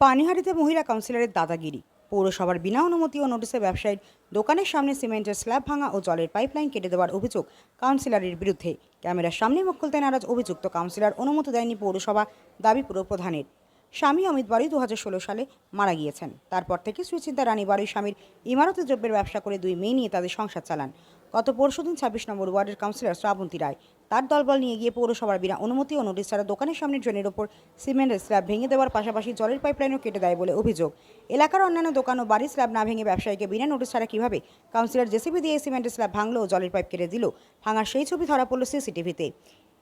পানিহাটিতে মহিলা কাউন্সিলরের দাদাগিরি। পৌরসভার বিনা অনুমতি ও নোটিশে ব্যবসায়ীর দোকানের সামনে সিমেন্টের স্ল্যাব ভাঙা ও জলের পাইপলাইন কেটে দেওয়ার অভিযোগ কাউন্সিলরের বিরুদ্ধে। ক্যামেরার সামনে মুখ খুলতে নারাজ অভিযুক্ত কাউন্সিলর, অনুমতি দেয়নি পৌরসভা দাবি পুরপ্রধানের। স্বামী অমিত বাড়ি দু হাজার ষোলো সালে মারা গিয়েছেন। তারপর থেকে সুচিন্তা রানী বাড়ি স্বামীর ইমারতি দ্রব্যের ব্যবসা করে দুই মেয়ে নিয়ে তাদের সংসার চালান। গত পরশুদিন ছাব্বিশ নম্বর ওয়ার্ডের কাউন্সিলর শ্রাবন্তী রায় তার দলবল নিয়ে গিয়ে পৌরসভার বিনা অনুমতি ও নোটিশ ছাড়া দোকানের সামনে ড্রেনের ওপর সিমেন্টের স্ল্যাব ভেঙে দেওয়ার পাশাপাশি জলের পাইপলাইনও কেটে দেয় বলে অভিযোগ। এলাকার অন্যান্য দোকান ও বাড়ির স্ল্যাব না ভেঙে ব্যবসায়ীকে বিনা নোটিশ ছাড়া কীভাবে কাউন্সিলর জেসিবি দিয়ে সিমেন্টের স্ল্যাব ভাঙলো ও জলের পাইপ কেটে দিল, ভাঙার সেই ছবি ধরা পড়ল সিসিটিভিতে।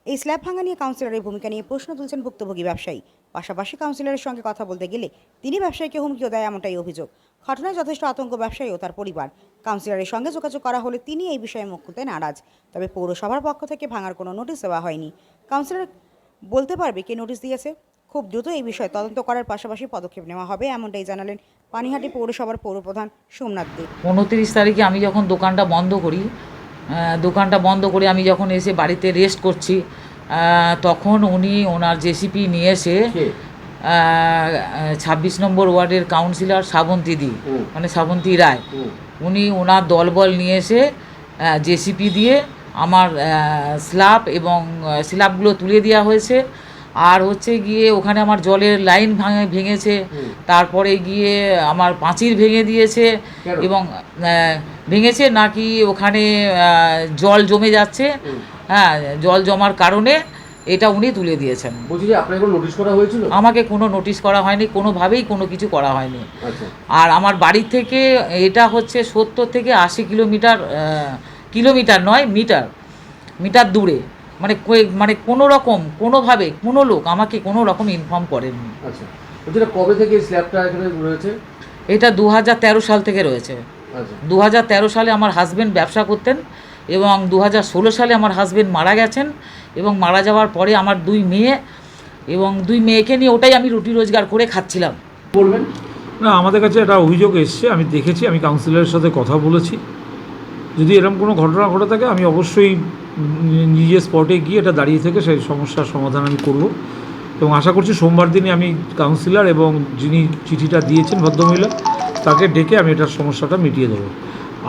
এই স্ল্যাব ভাঙা নিয়ে কাউন্সিলরের ভূমিকা নিয়ে প্রশ্ন তুলছেন ভুক্তভোগী ব্যবসায়ী। পাশাপাশি কাউন্সিলরের সঙ্গে কথা বলতে গেলে তিনি ব্যবসায়ীকে হুমকিও দেয় এমনটাই অভিযোগ। ঘটনায় যথেষ্ট আতঙ্ক ব্যবসায়ী ও তার পরিবার। কাউন্সিলরের সঙ্গে যোগাযোগ করা হলে তিনি এই বিষয়ে মুখ খুলতে নারাজ। তবে পৌরসভার পক্ষ থেকে ভাঙার কোনো নোটিশ দেওয়া হয়নি। কাউন্সিলর বলতে পারবে কে নোটিশ দিয়েছে? খুব দ্রুত এই বিষয়ে তদন্ত করার পাশাপাশি পদক্ষেপ নেওয়া হবে, এমনটাই জানালেন পানিহাটি পৌরসভার পৌরপ্রধান সোমনাথ দেব উনত্রিশ তারিখে আমি যখন দোকানটা বন্ধ করি দোকানটা বন্ধ করে আমি যখন এসে বাড়িতে রেস্ট করছি তখন উনি ওনার জেসিপি নিয়ে এসে ছাব্বিশ নম্বর ওয়ার্ডের কাউন্সিলর শ্রাবন্তী হুম। মানে শ্রাবন্তী রায়। উনি ওনার দলবল নিয়ে এসে জেসিপি দিয়ে আমার স্ল্যাব এবং স্ল্যাবগুলো তুলে দেওয়া হয়েছে। আর হচ্ছে গিয়ে ওখানে আমার জলের লাইন ভাঙে ভেঙেছে। তারপরে গিয়ে আমার পাঁচির ভেঙে দিয়েছে এবং ভেঙেছে নাকি ওখানে জল জমে যাচ্ছে। হ্যাঁ জল জমার কারণে এটা উনি তুলে দিয়েছেন। বলছি যে আপনাকে কোনো নোটিশ করা হয়েছিল? আমাকে কোনো নোটিশ করা হয়নি কোনোভাবেই কোনো কিছু করা হয়নি। আচ্ছা। আর আমার বাড়ি থেকে এটা হচ্ছে সত্তর থেকে আশি কিলোমিটার কিলোমিটার নয় মিটার মিটার দূরে। মানে মানে কোনো রকম কোনোভাবে কোনো লোক আমাকে কোনো রকম ইনফর্ম করেননি। আচ্ছা এটা কবে থেকে এই স্ল্যাবটা এখানে রয়েছে? এটা দু হাজার তেরো সাল থেকে রয়েছে। আচ্ছা। দু হাজার তেরো সালে আমার হাজবেন্ড ব্যবসা করতেন এবং দু হাজার ষোলো সালে আমার হাজবেন্ড মারা গেছেন এবং মারা যাওয়ার পরে আমার দুই মেয়ে এবং দুই মেয়েকে নিয়ে ওটাই আমি রুটি রোজগার করে খাচ্ছিলাম। বলবেন? না আমাদের কাছে একটা অভিযোগ এসছে আমি দেখেছি আমি কাউন্সিলরের সাথে কথা বলেছি। যদি এরকম কোনো ঘটনা ঘটে থাকে আমি অবশ্যই নিজে স্পটে গিয়ে এটা দাঁড়িয়ে থেকে সেই সমস্যার সমাধান আমি করব। এবং আশা করছি সোমবার দিনে আমি কাউন্সিলর এবং যিনি চিঠিটা দিয়েছেন ভদ্রমহিলা, তাকে ডেকে আমি এটার সমস্যাটা মিটিয়ে দেবো।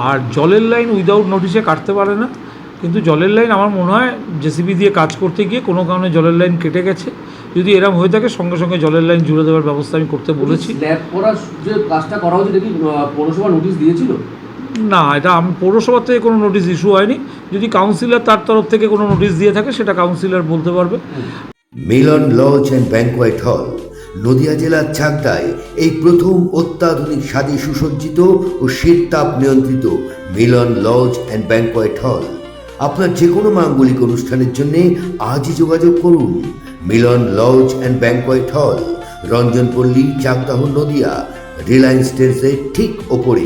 আর জলের লাইন উইদাউট নোটিশে কাটতে পারে না, কিন্তু জলের লাইন আমার মনে হয় জেসিবি দিয়ে কাজ করতে গিয়ে কোনো কারণে জলের লাইন কেটে গেছে। যদি এরম হয়ে থাকে, সঙ্গে সঙ্গে জলের লাইন জুড়ে দেওয়ার ব্যবস্থা আমি করতে বলেছি। স্ল্যাব যে কাজটা করা হচ্ছে পৌরসভা নোটিশ দিয়েছিল? না, এটা আমি পৌরসভার থেকে কোনো নোটিশ ইস্যু হয়নি। যদি কাউন্সিলর তার তরফ থেকে কোনো নোটিশ দিয়ে থাকে, সেটা কাউন্সিলর বলতে পারবে। মিলন লজ অ্যান্ড ব্যাংকোয়েট হল, নদিয়া জেলার চাকদায় এই প্রথম অত্যাধুনিক স্বাদে সুসজ্জিত ও শীততাপ নিয়ন্ত্রিত মিলন লজ অ্যান্ড ব্যাংকোয়েট হল। আপনার যে কোনো মাঙ্গলিক অনুষ্ঠানের জন্য আজই যোগাযোগ করুন। মিলন লজ অ্যান্ড ব্যাংকোয়েট হল, রঞ্জনপল্লী, চাকদাহ, নদিয়া, রিলায়েন্স ট্রেন্সের ঠিক ওপরে।